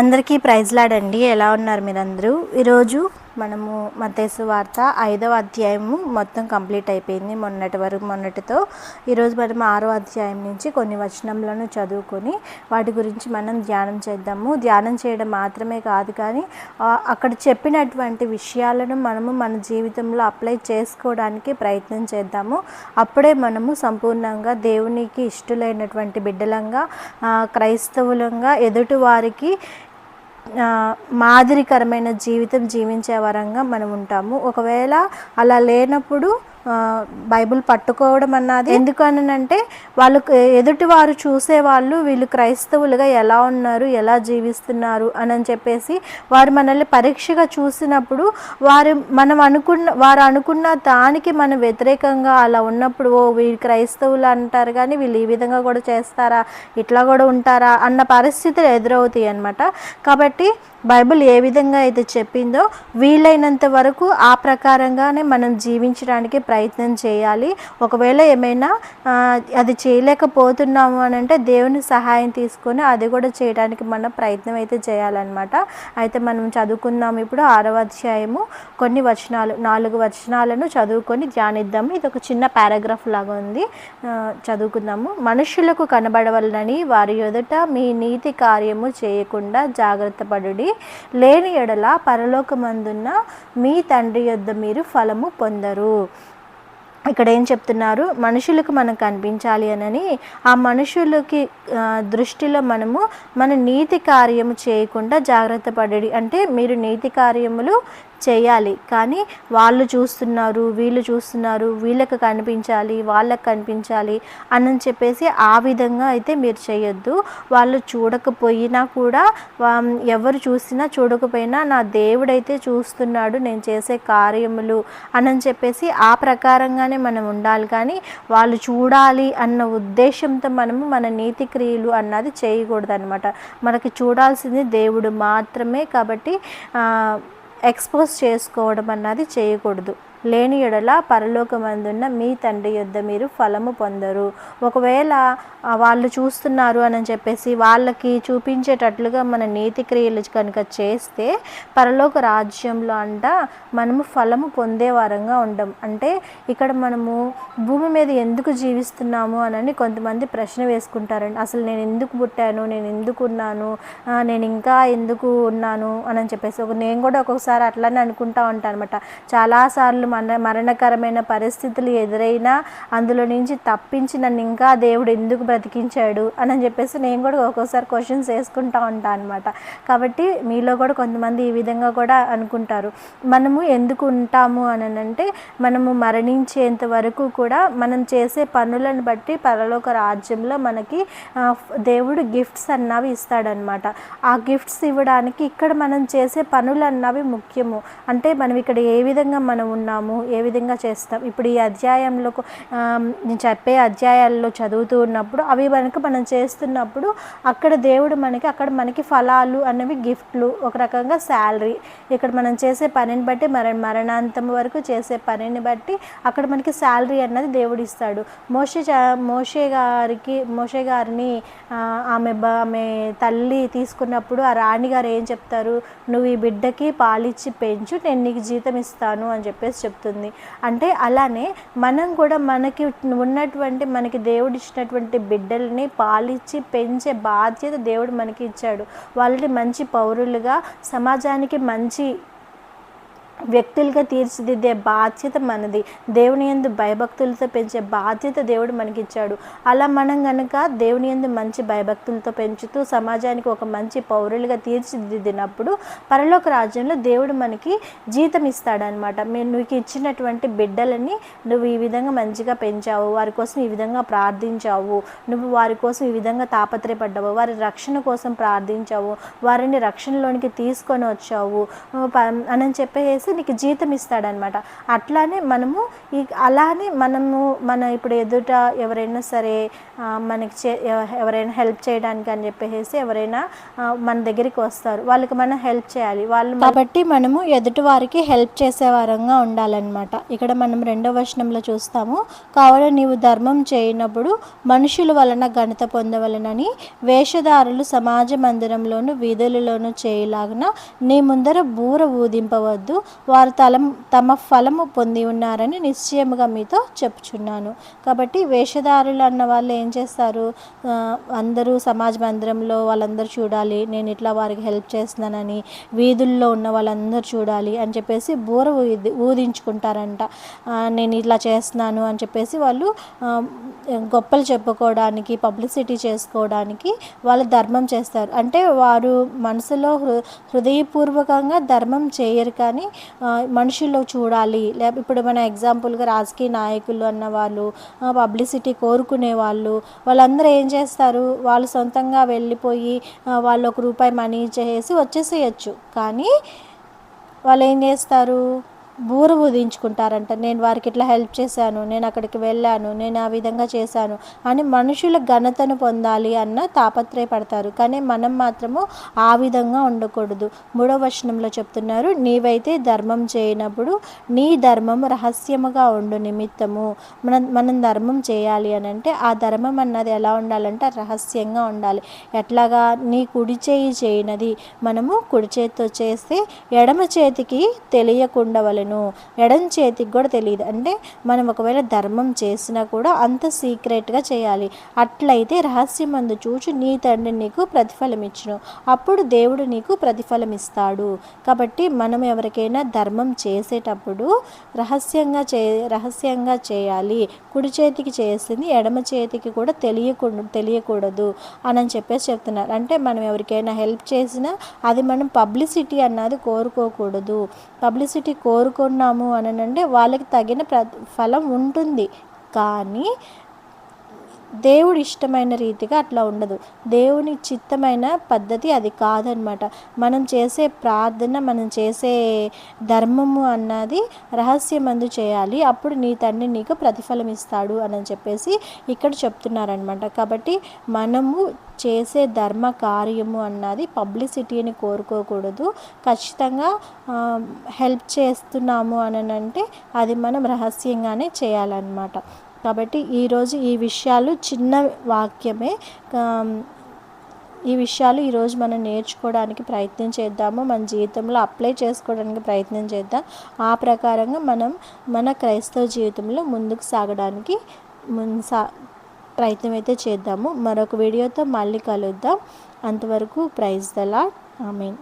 అందరికీ ప్రైజ్లాడండి ఎలా ఉన్నారు మీరందరూ? ఈరోజు మనము మతేసు వార్త ఐదవ అధ్యాయము మొత్తం కంప్లీట్ అయిపోయింది. మొన్నటి వరకు మొన్నటితో ఈరోజు మనం ఆరో అధ్యాయం నుంచి కొన్ని వచనములను చదువుకొని వాటి గురించి మనం ధ్యానం చేద్దాము. ధ్యానం చేయడం మాత్రమే కాదు కానీ అక్కడ చెప్పినటువంటి విషయాలను మనము మన జీవితంలో అప్లై చేసుకోవడానికి ప్రయత్నం చేద్దాము. అప్పుడే మనము సంపూర్ణంగా దేవునికి ఇష్టలైనటువంటి బిడ్డలంగా క్రైస్తవులంగా ఎదుటి వారికి మాదిరికరమైన జీవితం జీవించే వరంగా మనం ఉంటాము. ఒకవేళ అలా లేనప్పుడు బైబిల్ పట్టుకోవడం అన్నది ఎందుకనంటే వాళ్ళు ఎదుటి వారు చూసే వాళ్ళు వీళ్ళు క్రైస్తవులుగా ఎలా ఉన్నారు ఎలా జీవిస్తున్నారు అని చెప్పేసి వారు మనల్ని పరీక్షగా చూసినప్పుడు వారు మనం అనుకున్న వారు అనుకున్న దానికి మనం వ్యతిరేకంగా అలా ఉన్నప్పుడు ఓ వీళ్ళు క్రైస్తవులు అంటారు కానీ వీళ్ళు ఈ విధంగా కూడా చేస్తారా ఇట్లా కూడా ఉంటారా అన్న పరిస్థితులు ఎదురవుతాయి అన్నమాట. కాబట్టి బైబిల్ ఏ విధంగా అయితే చెప్పిందో వీలైనంత వరకు ఆ ప్రకారంగానే మనం జీవించడానికి ప్రయత్నం ప్రయత్నం చేయాలి. ఒకవేళ ఏమైనా అది చేయలేకపోతున్నాము అని అంటే దేవుని సహాయం తీసుకొని అది కూడా చేయడానికి మనం ప్రయత్నం అయితే చేయాలన్నమాట. అయితే మనం చదువుకుందాం ఇప్పుడు ఆరవ అధ్యాయము. కొన్ని వచనాలు నాలుగు వచనాలను చదువుకొని ధ్యానిద్దాము. ఇది ఒక చిన్న పారాగ్రాఫ్ లాగా ఉంది. చదువుకుందాము. మనుషులకు కనబడవలనని వారి ఎదుట మీ నీతి కార్యము చేయకుండా జాగ్రత్త పడుడి. లేని ఎడల పరలోకమందున్న మీ తండ్రి యొద్ద మీరు ఫలము పొందరు. ఇక్కడ ఏం చెప్తున్నారు? మనుషులకు మనం కనిపించాలి అనని ఆ మనుషులకి దృష్టిలో మనము మన నీతి కార్యము చేయకుండా జాగ్రత్త పడడి. అంటే మీరు నీతి కార్యములు చేయాలి. కానీ వాళ్ళు చూస్తున్నారు వీళ్ళు చూస్తున్నారు వీళ్ళకి కనిపించాలి వాళ్ళకి కనిపించాలి అని చెప్పేసి ఆ విధంగా అయితే మీరు చేయొద్దు. వాళ్ళు చూడకపోయినా కూడా ఎవరు చూసినా చూడకపోయినా నా దేవుడైతే చూస్తున్నాడు నేను చేసే కార్యములు అని చెప్పేసి ఆ ప్రకారంగానే మనం ఉండాలి. కానీ వాళ్ళు చూడాలి అన్న ఉద్దేశంతో మనము మన నీతి క్రియలు అన్నది చేయకూడదు అనమాట మనకి చూడాల్సింది దేవుడు మాత్రమే కాబట్టి ఎక్స్పోజ్ చేసుకోవడం అన్నది చేయకూడదు. లేని ఎడల పరలోకమందున్న మీ తండ్రి యొద్ద మీరు ఫలము పొందరు. ఒకవేళ వాళ్ళు చూస్తున్నారు అని చెప్పేసి వాళ్ళకి చూపించేటట్లుగా మన నీతి క్రియలు కనుక చేస్తే పరలోక రాజ్యంలో అంట మనము ఫలము పొందే వారంగా ఉండం. అంటే ఇక్కడ మనము భూమి మీద ఎందుకు జీవిస్తున్నాము అని కొంతమంది ప్రశ్న వేసుకుంటారండి. అసలు నేను ఎందుకు పుట్టాను నేను ఎందుకు ఉన్నాను నేను ఇంకా ఎందుకు ఉన్నాను అని చెప్పేసి ఒక నేను కూడా ఒక్కొక్కసారి అట్లానే అనుకుంటా ఉంటాను అనమాట చాలాసార్లు మన మరణకరమైన పరిస్థితులు ఎదురైనా అందులో నుంచి తప్పించి నన్ను ఇంకా దేవుడు ఎందుకు బ్రతికించాడు అని చెప్పేసి నేను కూడా ఒక్కొక్కసారి క్వశ్చన్స్ వేసుకుంటా ఉంటాను అనమాట కాబట్టి మీలో కూడా కొంతమంది ఈ విధంగా కూడా అనుకుంటారు. మనము ఎందుకు ఉంటాము అని అంటే మనము మరణించేంత వరకు కూడా మనం చేసే పనులను బట్టి పరలోక రాజ్యంలో మనకి దేవుడు గిఫ్ట్స్ అన్నవి ఇస్తాడనమాట ఆ గిఫ్ట్స్ ఇవ్వడానికి ఇక్కడ మనం చేసే పనులు అన్నవి ముఖ్యము. అంటే మనం ఇక్కడ ఏ విధంగా మనం ఉన్నాము ఏ విధంగా చేస్తాం? ఇప్పుడు ఈ అధ్యాయంలో నేను చెప్పే అధ్యాయాల్లో చదువుతూ ఉన్నప్పుడు అవి మనకు మనం చేస్తున్నప్పుడు అక్కడ దేవుడు మనకి అక్కడ మనకి ఫలాలు అనేవి గిఫ్ట్లు ఒక రకంగా శాలరీ. ఇక్కడ మనం చేసే పనిని బట్టి మర మరణాంతం వరకు చేసే పనిని బట్టి అక్కడ మనకి శాలరీ అన్నది దేవుడు ఇస్తాడు. మోషే చ- మోషే గారికి మోషే గారిని ఆమె బ ఆమె తల్లి తీసుకున్నప్పుడు ఆ రాణి గారు ఏం చెప్తారు? నువ్వు ఈ బిడ్డకి పాలిచ్చి పెంచు నేను నీకు జీతం ఇస్తాను అని చెప్పేసి చెప్తుంది. అంటే అలానే మనం కూడా మనకి ఉన్నటువంటి మనకి దేవుడు ఇచ్చినటువంటి బిడ్డల్ని పాలిచ్చి పెంచే బాధ్యత దేవుడు మనకి ఇచ్చాడు. వాళ్ళని మంచి పౌరులుగా సమాజానికి మంచి వ్యక్తులుగా తీర్చిదిద్దే బాధ్యత మనది. దేవుని యందు భయభక్తులతో పెంచే బాధ్యత దేవుడు మనకి ఇచ్చాడు అలా మనం గనక దేవుని యందు మంచి భయభక్తులతో పెంచుతూ సమాజానికి ఒక మంచి పౌరులుగా తీర్చిదిద్దినప్పుడు పరలోక రాజ్యంలో దేవుడు మనకి జీతం ఇస్తాడనమాట మీరు నీకు ఇచ్చినటువంటి బిడ్డలని నువ్వు ఈ విధంగా మంచిగా పెంచావు. వారి కోసం ఈ విధంగా ప్రార్థించావు. నువ్వు వారి కోసం ఈ విధంగా తాపత్రయపడ్డావు. వారి రక్షణ కోసం ప్రార్థించావు. వారిని రక్షణలోనికి తీసుకొని వచ్చావు. అని చెప్పేసి చేస్తే నీకు జీతం ఇస్తాడనమాట అట్లానే మనము ఈ అలానే మనము మన ఇప్పుడు ఎదుట ఎవరైనా సరే మనకి చే ఎవ- ఎవరైనా హెల్ప్ చేయడానికి అని చెప్పేసి ఎవరైనా మన దగ్గరికి వస్తారు. వాళ్ళకి మనం హెల్ప్ చేయాలి. వాళ్ళు కాబట్టి మనము ఎదుటి వారికి హెల్ప్ చేసే వారంగా ఉండాలన్నమాట. ఇక్కడ మనం రెండో వచనంలో చూస్తాము కావున నీవు ధర్మం చేయనప్పుడు మనుషుల వలన ఘనత పొందవలనని వేషధారులు సమాజ మందిరంలోను వీధులలోను చేయలాగున నీ ముందర బూర ఊదింపవద్దు. వారు తలం తమ ఫలము పొంది ఉన్నారని నిశ్చయముగా మీతో చెప్పుచున్నాను. కాబట్టి వేషధారులు అన్న వాళ్ళు ఏం చేస్తారు? అందరూ సమాజ మందిరంలో వాళ్ళందరూ చూడాలి నేను ఇట్లా వారికి హెల్ప్ చేస్తున్నానని వీధుల్లో ఉన్న వాళ్ళందరూ చూడాలి అని చెప్పేసి బూర ఊది ఊదించుకుంటారంట. నేను ఇట్లా చేస్తున్నాను అని చెప్పేసి వాళ్ళు గొప్పలు చెప్పుకోవడానికి పబ్లిసిటీ చేసుకోవడానికి వాళ్ళు ధర్మం చేస్తారు. అంటే వారు మనసులో హృ హృదయపూర్వకంగా ధర్మం చేయరు కానీ మనుషుల్లో చూడాలి. లేకపోతే ఇప్పుడు మన ఎగ్జాంపుల్గా రాజకీయ నాయకులు అన్న వాళ్ళు పబ్లిసిటీ కోరుకునే వాళ్ళు వాళ్ళందరూ ఏం చేస్తారు? వాళ్ళు సొంతంగా వెళ్ళిపోయి వాళ్ళు ఒక రూపాయి మనీ చేసి వచ్చేసేయచ్చు. కానీ వాళ్ళు ఏం చేస్తారు? బూర ఊదించుకుంటారంట నేను వారికి ఇట్లా హెల్ప్ చేశాను నేను అక్కడికి వెళ్ళాను నేను ఆ విధంగా చేశాను అని మనుషుల ఘనతను పొందాలి అన్న తాపత్రయపడతారు. కానీ మనం మాత్రము ఆ విధంగా ఉండకూడదు. మూడవ వచనంలో చెప్తున్నారు నీవైతే ధర్మం చేయనప్పుడు నీ ధర్మం రహస్యముగా ఉండు నిమిత్తము. మనం మనం ధర్మం చేయాలి అని అంటే ఆ ధర్మం అన్నది ఎలా ఉండాలంటే రహస్యంగా ఉండాలి. ఎట్లాగా నీ కుడి చేయి చేయనది మనము కుడి చేతితో చేస్తే ఎడమ చేతికి తెలియకుండా వలెను ఎడమ చేతికి కూడా తెలియదు అంటే మనం ఒకవేళ ధర్మం చేసినా కూడా అంత సీక్రెట్గా చేయాలి. అట్లయితే రహస్యమందు చూచి నీ తండ్రి నీకు ప్రతిఫలం ఇచ్చును అప్పుడు దేవుడు నీకు ప్రతిఫలం ఇస్తాడు కాబట్టి మనం ఎవరికైనా ధర్మం చేసేటప్పుడు రహస్యంగా చే రహస్యంగా చేయాలి. కుడి చేతికి చేసింది ఎడమ చేతికి కూడా తెలియకుండా తెలియకూడదు అని చెప్పేసి చెప్తున్నారు. అంటే మనం ఎవరికైనా హెల్ప్ చేసినా అది మనం పబ్లిసిటీ అన్నది కోరుకోకూడదు. పబ్లిసిటీ కోరు కోరుకున్నాము అని అంటే వాళ్ళకి తగిన ప్ర ఫలం ఉంటుంది. కానీ దేవుడు ఇష్టమైన రీతిగా అట్లా ఉండదు. దేవుని చిత్తమైన పద్ధతి అది కాదనమాట. మనం చేసే ప్రార్థన మనం చేసే ధర్మము అన్నది రహస్యమందు చేయాలి. అప్పుడు నీ తండ్రి నీకు ప్రతిఫలం ఇస్తాడు అని చెప్పేసి ఇక్కడ చెప్తున్నారనమాట. కాబట్టి మనము చేసే ధర్మ కార్యము అన్నది పబ్లిసిటీని కోరుకోకూడదు. ఖచ్చితంగా హెల్ప్ చేస్తున్నాము అని అంటే అది మనం రహస్యంగానే చేయాలన్నమాట. కాబట్టి ఈరోజు ఈ విషయాలు చిన్న వాక్యమే. ఈ విషయాలు ఈరోజు మనం నేర్చుకోవడానికి ప్రయత్నం చేద్దాము. మన జీవితంలో అప్లై చేసుకోవడానికి ప్రయత్నం చేద్దాం. ఆ ప్రకారంగా మనం మన క్రైస్తవ జీవితంలో ముందుకు సాగడానికి మున్ సా ప్రయత్నం అయితే చేద్దాము. మరొక వీడియోతో మళ్ళీ కలుద్దాం. అంతవరకు ప్రైజ్ దలా ఐ మీన్